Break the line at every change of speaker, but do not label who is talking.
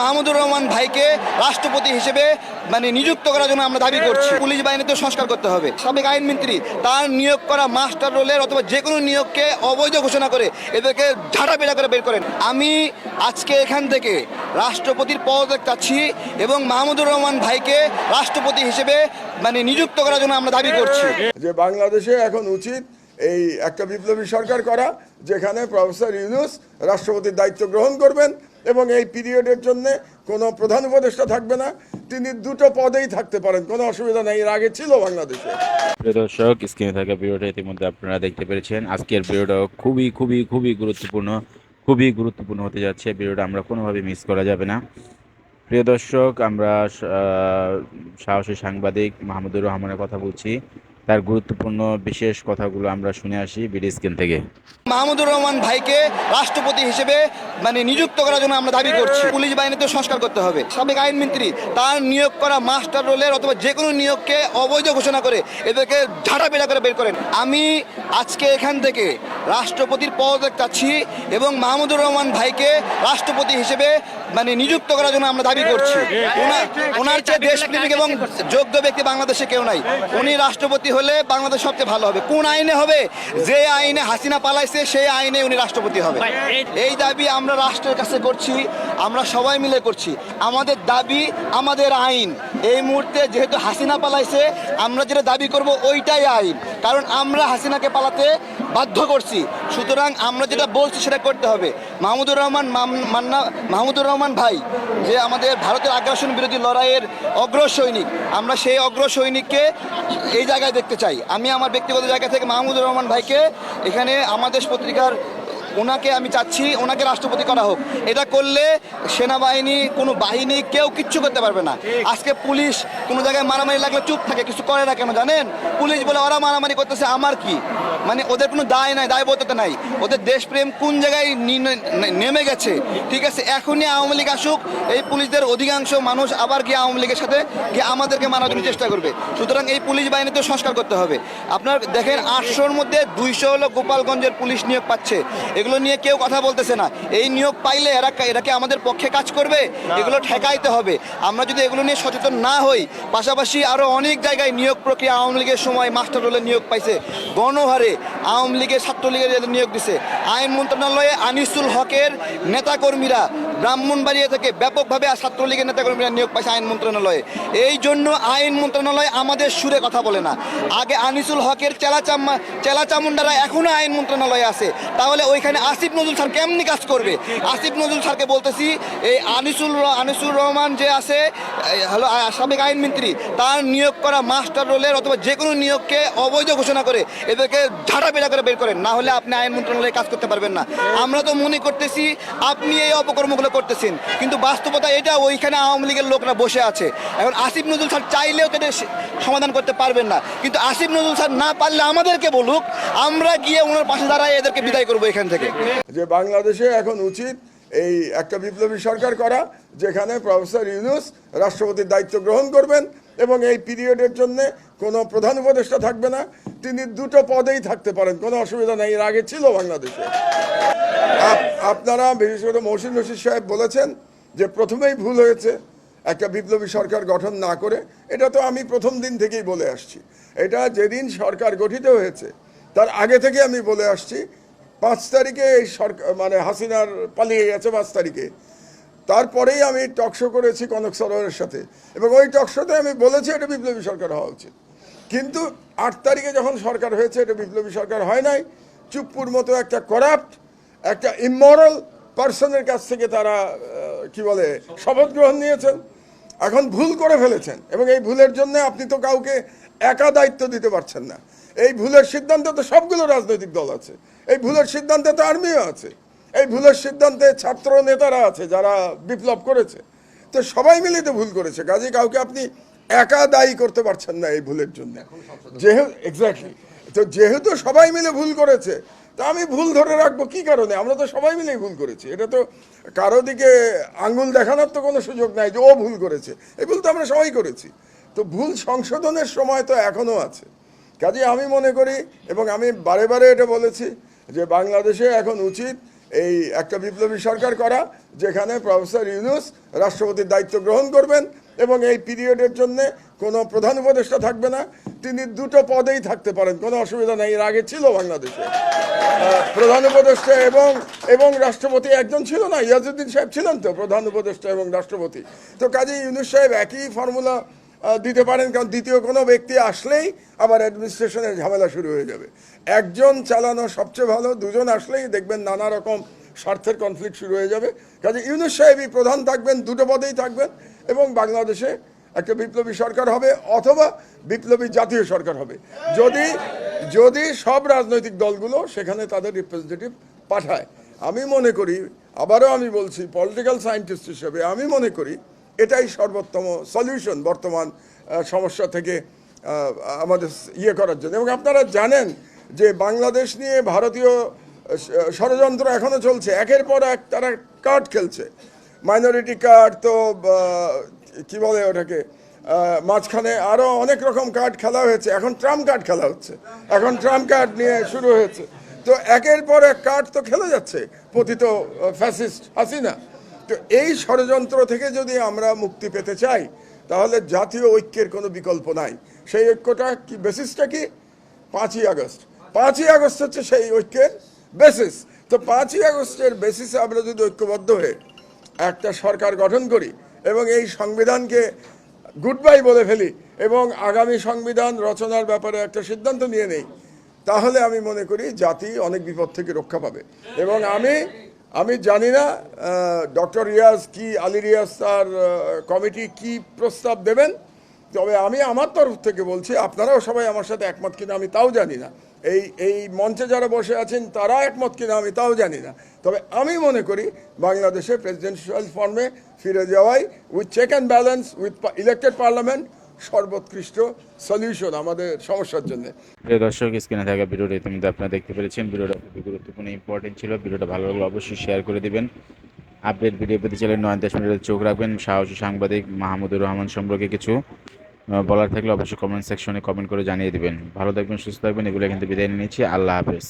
মাহমুদুর রহমান ভাইকে রাষ্ট্রপতি হিসেবে মানে নিযুক্ত করার জন্য আমরা দাবি করছি। পুলিশ বাহিনীতে সংস্কার করতে হবে। সাবেক আইনমন্ত্রী, তার নিয়োগ করা মাস্টার রোলের অথবা যে কোনো নিয়োগকে অবৈধ ঘোষণা করে এদেরকে ঝাঁটাপেটা করে বের করেন। আমি আজকে এখান থেকে রাষ্ট্রপতির পদত্যাগ চাচ্ছি এবং মাহমুদুর রহমান ভাইকে রাষ্ট্রপতি হিসেবে মানে নিযুক্ত করার জন্য আমরা দাবি করছি।
যে বাংলাদেশে এখন উচিত এই একটা বিপ্লবী সরকার করা, যেখানে প্রফেসর ইউনুস রাষ্ট্রপতির দায়িত্ব গ্রহণ করবেন এবং এই পিরিয়ডের জন্য কোনো প্রধান উপদেষ্টা থাকবে না তিনি দুটো পদেই থাকতে পারেন কোনো অসুবিধা নেই এর আগে ছিল বাংলাদেশে।
প্রিয় দর্শক স্ক্রিনে থাকা ভিডিওটা ইতিমধ্যে আপনারা দেখতে পেরেছেন। আজকের ভিডিওটা খুবই খুবই খুবই গুরুত্বপূর্ণ খুবই গুরুত্বপূর্ণ হতে যাচ্ছে। ভিডিওটা আমরা কোনোভাবে মিস করা যাবে না। প্রিয় দর্শক আমরা সাহসী সাংবাদিক মাহমুদুর রহমানের কথা বলছি। তার গুরুত্বপূর্ণ বিশেষ কথাগুলো আমরা শুনে আসি বিডি স্ক্রিন থেকে।
মাহমুদুর রহমান ভাইকে রাষ্ট্রপতি হিসেবে মানে নিযুক্ত করার জন্য আমরা দাবি করছি। পুলিশ বাহিনীতে সংস্কার করতে হবে। সাবেক আইনমন্ত্রী তার নিয়োগ করা মাস্টার রোলের অথবা যে কোনো নিয়োগকে অবৈধ ঘোষণা করে এদেরকে ঝাঁটাপেটা করে বের করেন। আমি আজকে এখান থেকে রাষ্ট্রপতির পদত্যাগ চাচ্ছি এবং মাহমুদুর রহমান ভাইকে রাষ্ট্রপতি হিসেবে মানে নিযুক্ত করার জন্য আমরা দাবি করছি। ওনার ওনার চেয়ে দেশপ্রেমিক এবং যোগ্য ব্যক্তি বাংলাদেশে কেউ নাই। উনি রাষ্ট্রপতি হলে বাংলাদেশ সবচেয়ে ভালো হবে। কোন আইনে হবে? যে আইনে হাসিনা পালাইছে সেই আইনে উনি রাষ্ট্রপতি হবে। এই দাবি আমরা রাষ্ট্রের কাছে করছি, আমরা সবাই মিলে করছি। আমাদের দাবি, আমাদের আইন। এই মুহূর্তে যেহেতু হাসিনা পালাইছে, আমরা যেটা দাবি করব ওইটাই আইন। কারণ আমরা হাসিনাকে পালাতে বাধ্য করছি। সুতরাং আমরা যেটা বলছি সেটা করতে হবে। মাহমুদুর রহমান মান্না, মাহমুদুর রহমান ভাই, যে আমাদের ভারতের আগ্রাসন বিরোধী লড়াইয়ের অগ্র সৈনিক আমরা সেই অগ্র সৈনিককে এই জায়গায় দেখতে চাই। আমি আমার ব্যক্তিগত জায়গা থেকে মাহমুদুর রহমান ভাইকে এখানে আমাদের পত্রিকার ওনাকে আমি চাচ্ছি ওনাকে রাষ্ট্রপতি করা হোক। এটা করলে সেনাবাহিনী কোনো বাহিনী কেউ কিচ্ছু করতে পারবে না। আজকে পুলিশ কোনো জায়গায় মারামারি লাগলে চুপ থাকে কিছু করে না কেন জানেন? পুলিশ বলে ওরা মারামারি করতেছে আমার কি? মানে ওদের কোনো দায় নাই দায়বদ্ধতা নাই। ওদের দেশপ্রেম কোন জায়গায় নেমে গেছে? ঠিক আছে এখনই আওয়ামী লীগ আসুক এই পুলিশদের অধিকাংশ মানুষ আবার গিয়ে আওয়ামী লীগের সাথে গিয়ে আমাদেরকে মারার জন্য চেষ্টা করবে। সুতরাং এই পুলিশ বাহিনীতে সংস্কার করতে হবে। আপনার দেখেন আটশোর মধ্যে দুইশো হলো গোপালগঞ্জের পুলিশ নিয়োগ পাচ্ছে। এগুলো নিয়ে কেউ কথা বলতেছে না। এই নিয়োগ পাইলে এরা এরা কি আমাদের পক্ষে কাজ করবে? এগুলো ঠেকাইতে হবে। আমরা যদি এগুলো নিয়ে সচেতন না হই পাশাপাশি আরও অনেক জায়গায় নিয়োগ প্রক্রিয়া আওয়ামী লীগের সময় মাস্টার রোলে নিয়োগ পাইছে। গণহারে আওয়ামী লীগের ছাত্রলীগের নিয়োগ দিছে। আইন মন্ত্রণালয়ে আনিসুল হকের নেতাকর্মীরা ব্রাহ্মণবাড়িয়া থেকে ব্যাপকভাবে ছাত্রলীগের নেতাকর্মীরা নিয়োগ পাইছে আইন মন্ত্রণালয়ে। এই জন্য আইন মন্ত্রণালয় আমাদের সুরে কথা বলে না। আগে আনিসুল হকের চেলাচাম্মা চেলাচামুন্ডারা এখনও আইন মন্ত্রণালয়ে আছে। তাহলে ওইখানে আসিফ নজরুল স্যার কেমনি কাজ করবে? আসিফ নজরুল স্যারকে বলতেছি, এই আনিসুল আনিসুর রহমান যে আছে আ- সাবেক আইনমন্ত্রী তার নিয়োগ করা মাস্টার রোলের অথবা যে কোনো নিয়োগকে অবৈধ ঘোষণা করে এদেরকে ঝাঁটাপেটা করে বের করেন। না হলে আপনি আইন মন্ত্রণালয়ে কাজ করতে পারবেন না। আমরা তো মনে করতেছি, আপনি এই অপকর্মগুলো করতেছেন। কিন্তু বাস্তবতা এটা, ওইখানে আওয়ামী লীগের লোকরা বসে আছে। এখন আসিফ নজরুল স্যার চাইলেও তো এটা সমাধান করতে পারবেন না। কিন্তু আসিফ নজরুল স্যার না পারলে আমাদেরকে বলুক, আমরা গিয়ে ওনার পাশে দাঁড়ায় এদেরকে বিদায় করব এখান থেকে।
যে বাংলাদেশে এখন উচিত এই একটা বিপ্লবী সরকার করা, যেখানে প্রফেসর ইউনুস রাষ্ট্রপতির দায়িত্ব গ্রহণ করবেন এবং এই পিরিয়ডের জন্য কোনো প্রধান উপদেষ্টা থাকবে না। তিনি দুটো পদেই থাকতে পারেন, কোনো অসুবিধা নেই, এর আগে ছিল বাংলাদেশে। আপ- আপনারা বিশেষ করে মহসিন রশিদ সাহেব বলেছেন যে প্রথমেই ভুল হয়েছে, একটা বিপ্লবী সরকার গঠন না করে, এটা তো আমি প্রথম দিন থেকেই বলে আসছি। এটা যেদিন সরকার গঠিত হয়েছে, তার আগে থেকে আমি বলে আসছি, পাঁচ তারিখে এই সরকার মানে হাসিনার পালিয়ে গেছে পাঁচ তারিখে। তারপরেই আমি টকশো করেছি কনক সরোয়ারের সাথে, এবং ওই টকশোতে আমি বলেছি এটা বিপ্লবী সরকার হওয়া উচিত। কিন্তু আট তারিখে যখন সরকার হয়েছে, এটা বিপ্লবী সরকার হয় নাই, চুপ্পুর মতো একটা করাপ্ট একটা ইমরাল পার্সনের কাছ থেকে তারা কি বলে, শপথ গ্রহণ নিয়েছেন। এখন ভুল করে ফেলেছেন এবং এই ভুলের জন্য আপনি তো কাউকে একা দায়িত্ব দিতে পারছেন না। এই ভুলের সিদ্ধান্তে তো সবগুলো রাজনৈতিক দল আছে। এই ভুলের সিদ্ধান্তে তো আর্মিও আছে। এই ভুলের সিদ্ধান্তে ছাত্র নেতারা আছে যারা বিপ্লব করেছে। তো সবাই মিলে তো ভুল করেছে। কাজে কাউকে আপনি একা দায়ী করতে পারছেন না এই ভুলের জন্য। যেহেতু এক্স্যাক্টলি তো যেহেতু সবাই মিলে ভুল করেছে তা আমি ভুল ধরে রাখব কি কারণে? আমরা তো সবাই মিলেই ভুল করেছি। এটা তো কারও দিকে আঙ্গুল দেখানোর তো কোনো সুযোগ নাই যে ও ভুল করেছে। এই ভুল তো আমরা সবাই করেছি। তো ভুল সংশোধনের সময় তো এখনও আছে। কাজে আমি মনে করি এবং আমি বারে বারে এটা বলেছি যে বাংলাদেশে এখন উচিত এই একটা বিপ্লবী সরকার করা যেখানে প্রফেসর ইউনুস রাষ্ট্রপতির দায়িত্ব গ্রহণ করবেন এবং এই পিরিয়ডের জন্য কোনো প্রধান উপদেষ্টা থাকবে না, তিনি দুটো পদেই থাকতে পারেন, কোনো অসুবিধা নেই। এর আগে ছিল বাংলাদেশে। প্রধান উপদেষ্টা এবং এবং রাষ্ট্রপতি একজন ছিল না ইয়াজুদ্দিন সাহেব ছিলেন তো, প্রধান উপদেষ্টা এবং রাষ্ট্রপতি। তো কাজে ইউনুস সাহেব একই ফর্মুলা দিতে পারেন, কারণ দ্বিতীয় কোনো ব্যক্তি আসলেই আবার অ্যাডমিনিস্ট্রেশনের ঝামেলা শুরু হয়ে যাবে। একজন চালানো সবচেয়ে ভালো, দুজন আসলেই দেখবেন নানা রকম স্বার্থের কনফ্লিক্ট শুরু হয়ে যাবে। কাজে ইউনুস সাহেবই প্রধান থাকবেন, দুটো পদেই থাকবেন। এবং বাংলাদেশে একটা বিপ্লবী সরকার হবে অথবা বিপ্লবী জাতীয় সরকার হবে। যদি যদি সব রাজনৈতিক দলগুলো সেখানে তাদের রিপ্রেজেন্টেটিভ পাঠায়, আমি মনে করি, আবারও আমি বলছি পলিটিক্যাল সায়েন্টিস্ট হিসেবে আমি মনে করি, এটাই সর্বোত্তম সলিউশন বর্তমান সমস্যা থেকে আমাদের ইয়ে করার জন্য। এবং আপনারা জানেন যে বাংলাদেশ নিয়ে ভারতীয় ষড়যন্ত্র এখনও চলছে। একের পর এক তারা কার্ড খেলছে। মাইনরিটি কার্ড তো কি বলে ওটাকে মাঝখানে আরও অনেক রকম কার্ড খেলা হয়েছে। এখন ট্রাম্প কার্ড খেলা হচ্ছে। এখন ট্রাম্প কার্ড নিয়ে শুরু হয়েছে। তো একের পর এক কার্ড তো খেলে যাচ্ছে পতিত ফ্যাসিস্ট হাসিনা। তো এই ষড়যন্ত্র থেকে যদি আমরা মুক্তি পেতে চাই, তাহলে জাতীয় ঐক্যের কোনো বিকল্প নাই। সেই ঐক্যটা কি বেসিসটা কি? পাঁচই আগস্ট। পাঁচই আগস্ট হচ্ছে সেই ঐক্যের বেসিস তো পাঁচই আগস্টের বেসিসে আমরা যদি ঐক্যবদ্ধ হয়ে একটা সরকার গঠন করি এবং এই সংবিধানকে গুড বাই বলে ফেলি এবং আগামী সংবিধান রচনার ব্যাপারে একটা সিদ্ধান্ত নিয়ে নেই, তাহলে আমি মনে করি জাতি অনেক বিপদ থেকে রক্ষা পাবে। এবং আমি আমি জানি না ডক্টর রিয়াজ কি, আলী রিয়াজ তার কমিটি কি প্রস্তাব দেবেন, তবে আমি আমার তরফ থেকে বলছি আপনারাও সবাই আমার সাথে একমত কিনা আমি তাও জানি না। এই এই মঞ্চে যারা বসে আছেন, তারা একমত কিনা আমি তাও জানি না। তবে আমি মনে করি বাংলাদেশে প্রেসিডেন্সিয়াল ফর্মে ফিরে যাওয়াই with check and balance with elected parliament সর্বোৎকৃষ্ট সলিউশন আমাদের সমস্যার জন্য।
দর্শক, স্ক্রিনে থাকা ভিডিওটা ইতিমধ্যে আপনারা দেখতে পেরেছেন। ভিডিওটা খুবই গুরুত্বপূর্ণ ইম্পর্টেন্ট ছিল। ভিডিওটা ভালো লাগলে অবশ্যই শেয়ার করে দেবেন। আপডেট ভিডিও পেতে চাইলে নয় দশ মিনিটের চোখ রাখবেন। সাহসী সাংবাদিক মাহমুদুর রহমান সম্পর্কে কিছু। বলার থাকলে অবশ্যই কমেন্ট সেকশনে কমেন্ট করে জানিয়ে দেবেন। ভালো থাকবেন, সুস্থ থাকবেন, এগুলো কিন্তু বিদায় নিয়েছি আল্লাহ হাফেজ।